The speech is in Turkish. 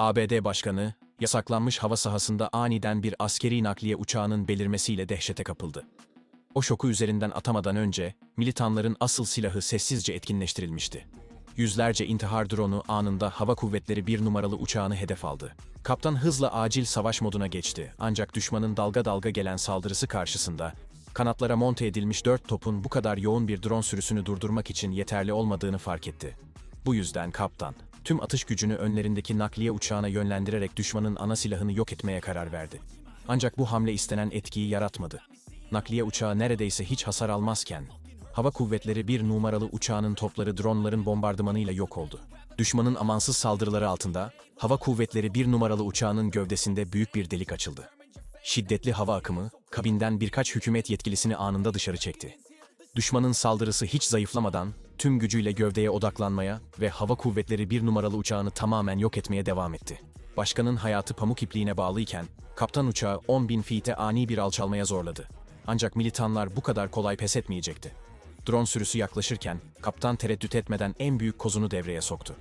ABD Başkanı, yasaklanmış hava sahasında aniden bir askeri nakliye uçağının belirmesiyle dehşete kapıldı. O şoku üzerinden atamadan önce, militanların asıl silahı sessizce etkinleştirilmişti. Yüzlerce intihar dronu anında hava kuvvetleri bir numaralı uçağını hedef aldı. Kaptan hızla acil savaş moduna geçti ancak düşmanın dalga dalga gelen saldırısı karşısında, kanatlara monte edilmiş dört topun bu kadar yoğun bir drone sürüsünü durdurmak için yeterli olmadığını fark etti. Bu yüzden kaptan, tüm atış gücünü önlerindeki nakliye uçağına yönlendirerek düşmanın ana silahını yok etmeye karar verdi. Ancak bu hamle istenen etkiyi yaratmadı. Nakliye uçağı neredeyse hiç hasar almazken, hava kuvvetleri bir numaralı uçağının topları dronların bombardımanıyla yok oldu. Düşmanın amansız saldırıları altında, hava kuvvetleri bir numaralı uçağının gövdesinde büyük bir delik açıldı. Şiddetli hava akımı, kabinden birkaç hükümet yetkilisini anında dışarı çekti. Düşmanın saldırısı hiç zayıflamadan tüm gücüyle gövdeye odaklanmaya ve hava kuvvetleri bir numaralı uçağını tamamen yok etmeye devam etti. Başkanın hayatı pamuk ipliğine bağlıyken kaptan uçağı 10 bin feet'e ani bir alçalmaya zorladı. Ancak militanlar bu kadar kolay pes etmeyecekti. Drone sürüsü yaklaşırken kaptan tereddüt etmeden en büyük kozunu devreye soktu.